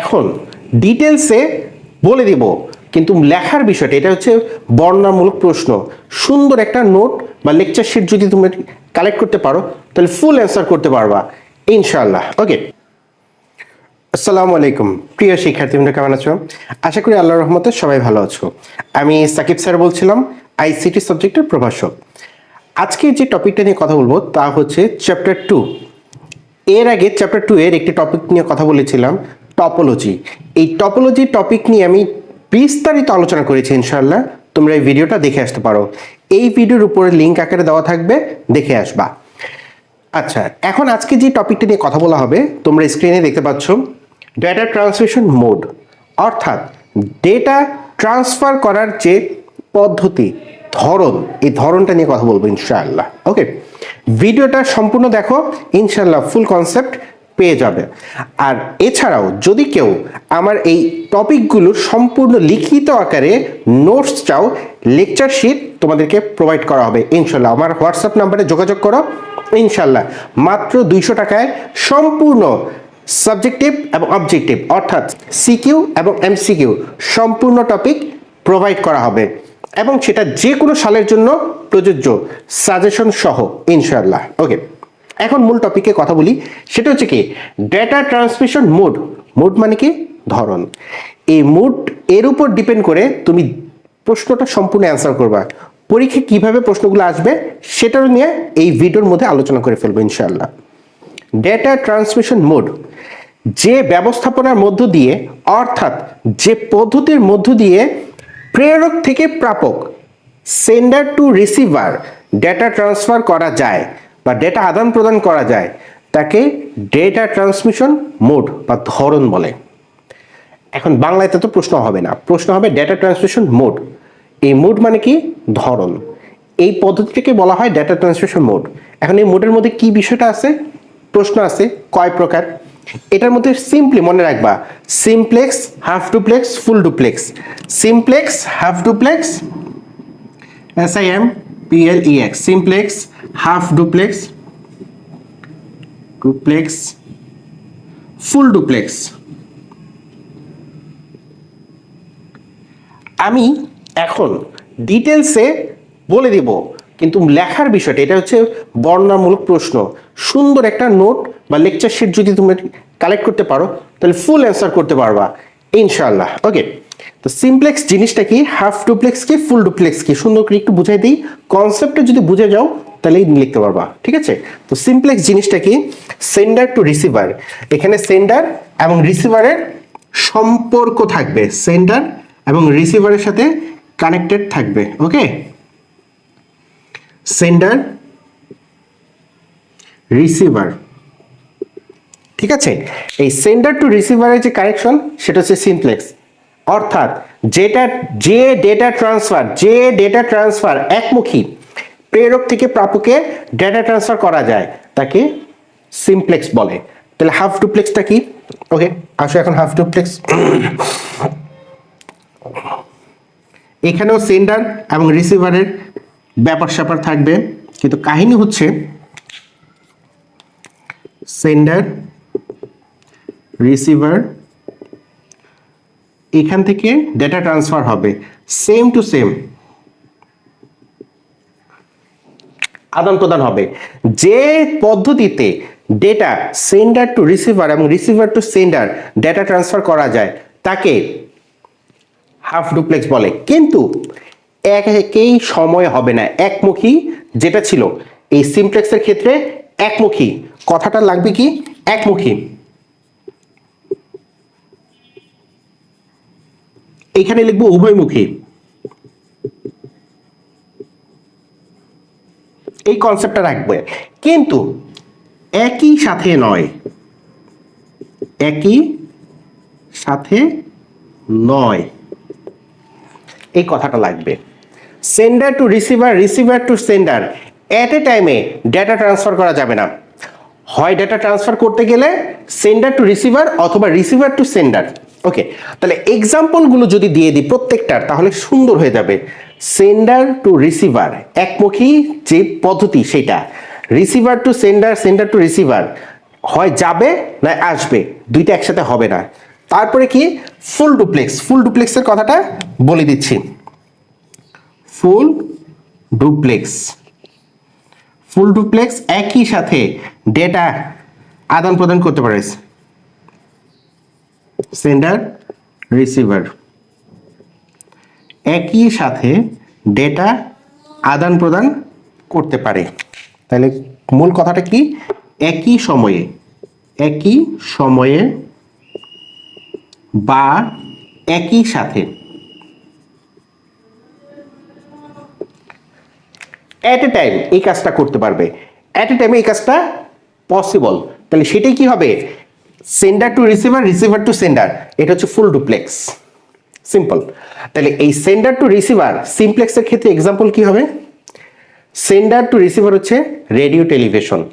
এখন ডিটেলসে বলে দিব, কিন্তু লেখার বিষয়টা, এটা হচ্ছে বর্ণনামূলক প্রশ্ন। সুন্দর একটা নোট বা লেকচার শিট যদি তুমি কালেক্ট করতে পারো, তাহলে ফুল অ্যান্সার করতে পারবা, ইনশাআল্লাহ। ওকে আসসালামু আলাইকুম প্রিয় শিক্ষার্থী বন্ধু কেমন আছো? আশা করি আল্লাহর রহমতে সবাই ভালো আছো। আমি সাকিব স্যার বলছিলাম আইসিটি সাবজেক্টের প্রভাষক। আজকে যে টপিকটা নিয়ে কথা বলব, তা হচ্ছে চ্যাপ্টার টু এর আগে চ্যাপ্টার টু এর একটি টপিক নিয়ে কথা বলেছিলাম টপোলজি এই টপোলজি টপিক নিয়ে আমি বিস্তারিত আলোচনা করেছি ইনশাল্লাহ তোমরা এই ভিডিওটা দেখে আসতে পারো। এই ভিডিওর উপরে লিঙ্ক আকারে দেওয়া থাকবে, দেখে আসবা। আচ্ছা এখন আজকে যে টপিকটা নিয়ে কথা বলা হবে, তোমরা স্ক্রিনে দেখতে পাচ্ছ ডেটা ট্রান্সমিশন মোড অর্থাৎ ডেটা ট্রান্সফার করার যে পদ্ধতি, ধরন, এই ধরনটা নিয়ে কথা বলব ইনশাআল্লাহ। ওকে ভিডিওটা সম্পূর্ণ দেখো, ইনশাআল্লাহ ফুল কনসেপ্ট পেয়ে যাবে। আর এছাড়াও যদি কেউ আমার এই টপিকগুলোর সম্পূর্ণ লিখিত আকারে নোটস চাও লেকচার শিট তোমাদেরকে প্রোভাইড করা হবে, ইনশাল্লাহ। আমার হোয়াটসঅ্যাপ নাম্বারে যোগাযোগ করো। ইনশাল্লাহ, মাত্র দুইশো টাকায় সম্পূর্ণ সাবজেক্টিভ এবং অবজেক্টিভ অর্থাৎ সিকিউ এবং এমসিকিউ সম্পূর্ণ টপিক প্রোভাইড করা হবে। এবং সেটা যে কোনো সালের জন্য প্রযোজ্য সাজেশন সহ, ইনশাল্লাহ। ওকে এখন মূল টপিকে কথা বলি, সেটা হচ্ছে কি? ডেটা ট্রান্সমিশন মোড মোড মানে কি? ধরন। এই মোড এর উপর ডিপেন্ড করে তুমি প্রশ্নটা সম্পূর্ণ অ্যান্সার করবা। পরীক্ষায় কীভাবে প্রশ্নগুলো আসবে, সেটাও নিয়ে এই ভিডিওর মধ্যে আলোচনা করে ফেলব, ইনশাআল্লাহ। ডেটা ট্রান্সমিশন মোড যে ব্যবস্থাপনার মধ্য দিয়ে, অর্থাৎ যে পদ্ধতির মধ্য দিয়ে প্রেরক থেকে প্রাপক sender to receiver data transfer করা যায়। বা ডেটা আদান প্রদান করা যায়, তাকে ডেটা ট্রান্সমিশন মোড বা ধরন বলে। এখন বাংলাতে তো প্রশ্ন হবে না, প্রশ্ন হবে ডেটা ট্রান্সমিশন মোড এই মোড মানে কি? ধরন। এই পদ্ধতিটাকে বলা হয় ডেটা ট্রান্সমিশন মোড এখন এই মোডের মধ্যে কি বিষয়টা আছে? প্রশ্ন আছে, কয় প্রকার? এটার মধ্যে সিম্পলি মনে রাখবা simplex half duplex full duplex simplex half duplex S I M X simplex half duplex duplex full duplex আমি এখন ডিটেলসে বলে দিব, কিন্তু লেখার বিষয়টা, এটা হচ্ছে বর্ণনামূলক প্রশ্ন। সুন্দর একটা নোট বা লেকচার শিট যদি তুমি কালেক্ট করতে পারো, তাহলে ফুল অ্যান্সার করতে পারবা, ইনশাআল্লাহ। ওকে তো সিমপ্লেক্স জিনিসটা কি? হাফ ডুপ্লেক্স কি ফুল ডুপ্লেক্স কি? সুন্দর করে একটু বুঝাই দিই। কনসেপ্টটা যদি বুঝে যাও তাহলেই লিখতে পারবা, ঠিক আছে? তো সিমপ্লেক্স জিনিসটা কি? সেন্ডার টু রিসিভার এখানে সেন্ডার এবং রিসিভারের সম্পর্ক থাকবে। সেন্ডার এবং রিসিভারের সাথে কানেক্টেড থাকবে ওকে সেন্ডার রিসিভার ঠিক আছে? এই সেন্ডার টু রিসিভারের যে কানেকশন সেটা হচ্ছে সিমপ্লেক্স অর্থাৎ যেটা, যে ডেটা ট্রান্সফার যে ডেটা ট্রান্সফার একমুখী, প্রেরক থেকে প্রাপকে ডেটা ট্রান্সফার করা যায়, তাকে সিমপ্লেক্স বলে। তাহলে হাফ ডুপ্লেক্সটা কি? ওকে আসো এখন হাফ ডুপ্লেক্স এখানেও সেন্ডার এবং রিসিভারের ব্যাপার স্যাপার থাকবে, কিন্তু কাহিনী হচ্ছে সেন্ডার রিসিভার এখান থেকে ডেটা ট্রান্সফার হবে। সেম টু সেম আদান প্রদান হবে। যে পদ্ধতিতে ডেটা সেন্ডার টু রিসিভার এবং receiver to sender data transfer করা যায়, তাকে হাফ ডুপ্লেক্স বলে। কিন্তু এক একই সময় হবে না। একমুখী যেটা ছিল, এই সিমপ্লেক্সের ক্ষেত্রে একমুখী। কথাটা লাগবে কি? একমুখী। এখানে লিখব উভয়মুখী। এই কনসেপ্টটা রাখবে। কিন্তু একই সাথে নয়। একই সাথে নয়। এই কথাটা লাগবে। Sender to receiver receiver to sender at a টাইমে ডেটা ট্রান্সফার করা যাবে না। হয় ডেটা ট্রান্সফার করতে গেলে সেন্ডার টু রিসিভার অথবা রিসিভার টু সেন্ডার ওকে তাহলে এক্সাম্পলগুলো যদি দিয়ে দিই প্রত্যেকটার, তাহলে সুন্দর হয়ে যাবে। সেন্ডার টু রিসিভার একমুখী যে পদ্ধতি সেটা। Receiver to sender sender to receiver হয় যাবে না আসবে, দুইটা একসাথে হবে না। তারপরে কি? ফুল ডুপ্লেক্স ফুল ডুপ্লেক্সের কথাটা বলে দিচ্ছি। ফুল ডুপ্লেক্স ফুল ডুপ্লেক্স একই সাথে ডেটা আদান প্রদান করতে পারে। Sender, receiver. একই সাথে ডেটা আদান প্রদান করতে পারে। তাহলে মূল কথাটা কি? একই সময়ে একই সময়ে বা একই সাথে। অ্যাট এ টাইম এই কাজটা করতে পারবে। অ্যাট এ টাইমে এই কাজটা পসিবল তাহলে সেটাই কি হবে? Sender to receiver receiver to sender এটা হচ্ছে ফুল ডুপ্লেক্স সিম্পল তাহলে এই সেন্ডার টু রিসিভার সিমপ্লেক্সের ক্ষেত্রে এক্সাম্পল কি হবে? সেন্ডার টু রিসিভার হচ্ছে রেডিও টেলিভিশন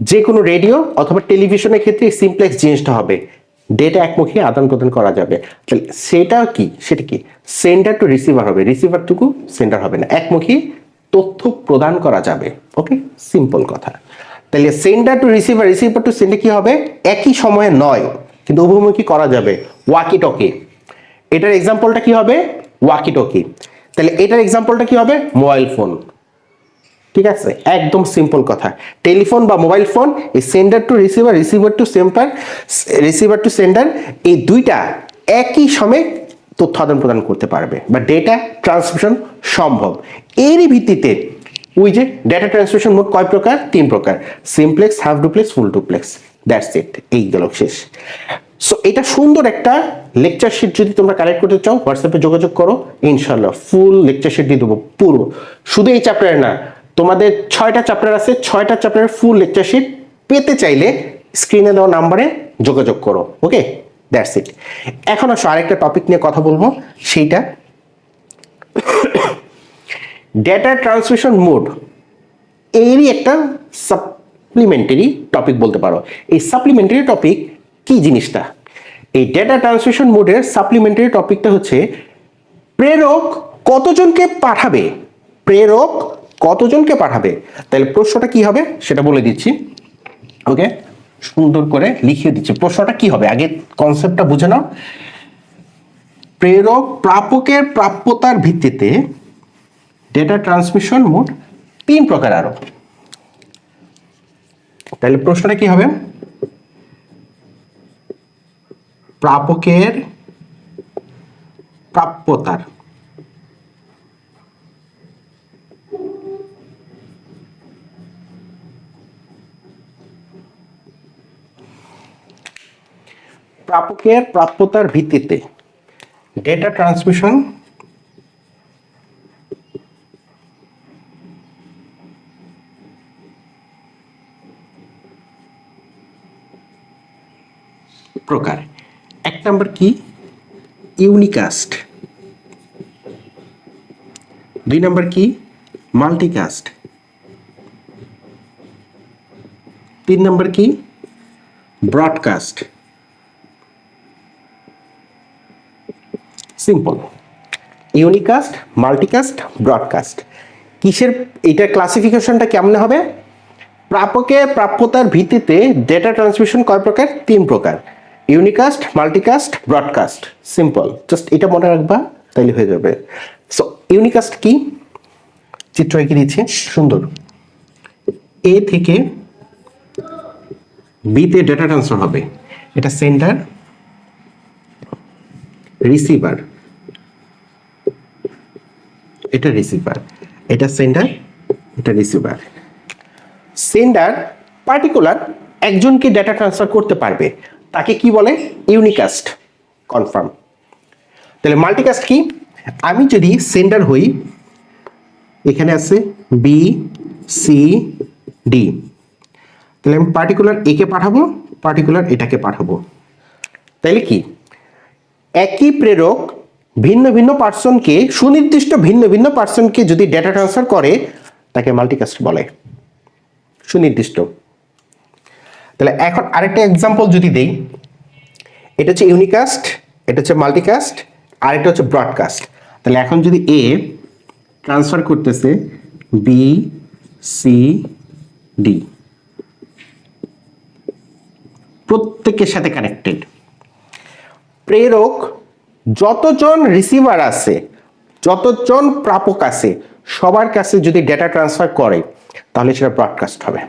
যে কোনো রেডিও অথবা টেলিভিশনের ক্ষেত্রে সিমপ্লেক্স জিনিসটা হবে। ডেটা একমুখী আদান প্রদান করা যাবে। তাহলে সেটা কি? সেটা কি? সেন্ডার টু রিসিভার হবে। রিসিভার টুকু সেন্ডার হবে না। একমুখী তথ্য প্রদান করা যাবে। ওকে সিম্পল কথা। তাহলে sender to receiver receiver to sender কি হবে? একই সময়ে নয়। কিন্তু উভয়মুখী করা যাবে? ওয়াকি টকি এটার এক্সাম্পলটা কি হবে? ওয়াকি টকি তাহলে এটার এক্সাম্পলটা কি হবে? মোবাইল ফোন ঠিক আছে? একদম সিম্পল কথা। টেলিফোন বা মোবাইল ফোন এই sender to receiver receiver to sender receiver to sender এই দুইটা একই সময়ে তথ্য আদান প্রদান করতে পারবে। বা ডেটা ট্রান্সমিশন সম্ভব। এরই ভিত্তিতে ওই যে ডেটা ট্রান্সমিশন মোড কয় প্রকার? তিন প্রকার। Simplex half duplex full duplex that's it এই গেল শেষ। সো এটা সুন্দর একটা লেকচার শিট যদি তোমরা কালেক্ট করতে চাও হোয়াটসঅ্যাপে যোগাযোগ করো। ইনশাল্লাহ ফুল লেকচার শিট দিয়ে দেবো পুরো। শুধু এই চ্যাপ্টারে না, তোমাদের ছয়টা চ্যাপ্টার আছে, ছয়টা চ্যাপ্টারের ফুল লেকচার শিট পেতে চাইলে স্ক্রিনে দেওয়া নাম্বারে যোগাযোগ করো। ওকে দ্যাটস ইট এখন আসো, আরেকটা টপিক নিয়ে কথা বলব। সেইটা ডেটা ট্রান্সমিশন মোড এরই একটা সাপ্লিমেন্টারি টপিক বলতে পারো। এই সাপ্লিমেন্টারি টপিক কি জিনিসটা? এই ডেটা ট্রান্সমিশন মোডের সাপ্লিমেন্টারি টপিকটা হচ্ছে, প্রেরক কতজনকে পাঠাবে? প্রেরক কতজনকে পাঠাবে? তাহলে প্রশ্নটা কি হবে? সেটা বলে দিচ্ছি। ওকে? সুন্দর করে লিখিয়ে দিচ্ছি। প্রশ্নটা কি হবে? আগে কনসেপ্টটা বুঝে নাও। প্রেরক প্রাপকের প্রাপ্যতার ভিত্তিতে ডেটা ট্রান্সমিশন মোড তিন প্রকার আরও। তাহলে প্রশ্নটা কি হবে? প্রাপকের প্রাপ্যতার। প্রাপকের প্রাপ্যতার ভিত্তিতে ডেটা ট্রান্সমিশন প্রকার এক নম্বর কি? ইউনিকাস্ট দুই নম্বর কি? মাল্টিকাস্ট তিন নম্বর কি? Broadcast simple unicast multicast broadcast কিসের, এটার ক্লাসিফিকেশনটা কেমন হবে? প্রাপকে প্রাপ্যতার ভিত্তিতে ডেটা ট্রান্সমিশন কয় প্রকার? তিন প্রকার। Unicast multicast broadcast simple just এটা মনে রাখবা, তাইলে হয়ে যাবে। সো ইউনিকাস্ট কি? চিত্র এঁকে দিচ্ছে সুন্দর। এ থেকে বিতে ডেটা ট্রান্সফার হবে। এটা সেন্টার রিসিভার এটা রিসিভার এটা সেন্ডার এটা রিসিভার সেন্ডার পার্টিকুলার একজনকে ডেটা ট্রান্সফার করতে পারবে। তাকে কি বলে? ইউনিকাস্ট কনফার্ম তাহলে মাল্টিকাস্ট কি? আমি যদি সেন্ডার হই, এখানে আছে বি সি ডি তাহলে আমি পার্টিকুলার একে পাঠাবো পার্টিকুলার এটাকে পাঠাবো। তাইলে কি? একই প্রেরক ভিন্ন ভিন্ন পার্সনকে, সুনির্দিষ্ট ভিন্ন ভিন্ন পার্সনকে যদি ডেটা ট্রান্সফার করে, তাকে মাল্টিকাস্ট বলে। সুনির্দিষ্ট। তাহলে এখন আরেকটা এক্সাম্পল যদি দেই, এটা হচ্ছে ইউনিকাস্ট এটা হচ্ছে মাল্টিকাস্ট আর এটা হচ্ছে ব্রডকাস্ট তাহলে এখন যদি এ ট্রান্সফার করতেছে বি সি ডি প্রত্যেকের সাথে কানেক্টেড প্রেরক যতজন রিসিভার আছে, যতজন প্রাপক আছে, সবার কাছে যদি ডেটা ট্রান্সফার করে, তাহলে সেটা ব্রডকাস্ট হবে।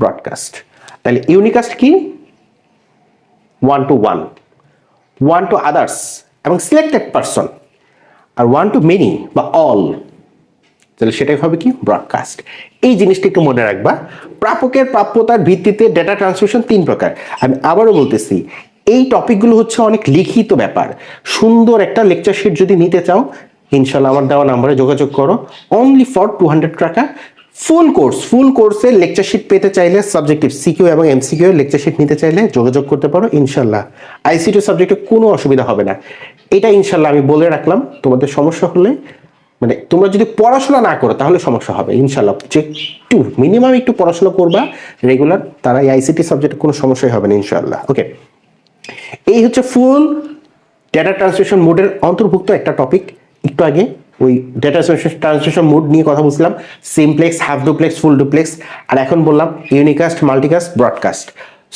ব্রডকাস্ট তাহলে ইউনিকাস্ট কি? One to one one to others এবং সিলেক্টেড পারসন আর ওয়ান টু মেনি বা অল তাহলে সেটাই হবে কি? ব্রডকাস্ট এই জিনিসটা একটু মনে রাখবা। প্রাপকের প্রাপ্যতার ভিত্তিতে ডেটা ট্রান্সমিশন তিন প্রকার। আমি আবারও বলতেছি, এই টপিকগুলো হচ্ছে অনেক লিখিত ব্যাপার। সুন্দর একটা লেকচার শিট যদি নিতে চাও, ইনশাল্লাহ আমার দেওয়া নাম্বারে যোগাযোগ করো। অনলি ফর টু হান্ড্রেড টাকা। ফুল কোর্স ফুল কোর্সের লেকচার শিট পেতে চাইলে সাবজেক্টিভ সিকিউ এবং এমসিকিউ লেকচার শিট নিতে চাইলে যোগাযোগ করতে পারো ইনশাল্লাহ আইসিটি সাবজেক্টে কোনো অসুবিধা হবে না। এটা ইনশাল্লাহ আমি বলে রাখলাম, তোমাদের সমস্যা হলে মানে তোমরা যদি পড়াশোনা না করো তাহলে সমস্যা হবে ইনশাল্লাহ যে একটু মিনিমাম একটু পড়াশোনা করবা রেগুলার তারা এই আইসিটি সাবজেক্টে কোনো সমস্যাই হবে না ইনশাল্লাহ ওকে এই হচ্ছে ফুল ডেটা ট্রান্সলেশন মোডের অন্তর্ভুক্ত একটা টপিক একটু আগে ওই ডেটা ট্রান্সলেশন মোড নিয়ে কথা বলছিলাম। Simplex half duplex full duplex আর এখন বললাম ইউনিকাস্ট মাল্টিকাস্ট ব্রডকাস্ট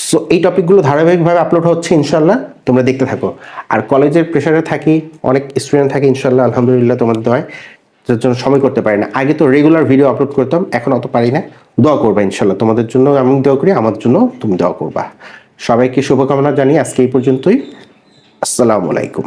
সো এই টপিকগুলো ধারাবাহিকভাবে আপলোড হচ্ছে ইনশাল্লাহ, তোমরা দেখতে থাকো। আর কলেজের প্রেশারে থাকি, অনেক স্টুডেন্ট থাকে ইনশাল্লাহ, আলহামদুলিল্লাহ, তোমাদের দয় যার জন্য সময় করতে পারি না। আগে তো রেগুলার ভিডিও আপলোড করতাম, এখন অত পারি না। দোয়া করবা ইনশাল্লাহ, তোমাদের জন্য আমি দোয়া করি, আমার জন্য তুমি দোয়া করবা। সবাইকে শুভকামনা জানিয়ে আজকে এই পর্যন্তই। আসসালামু আলাইকুম।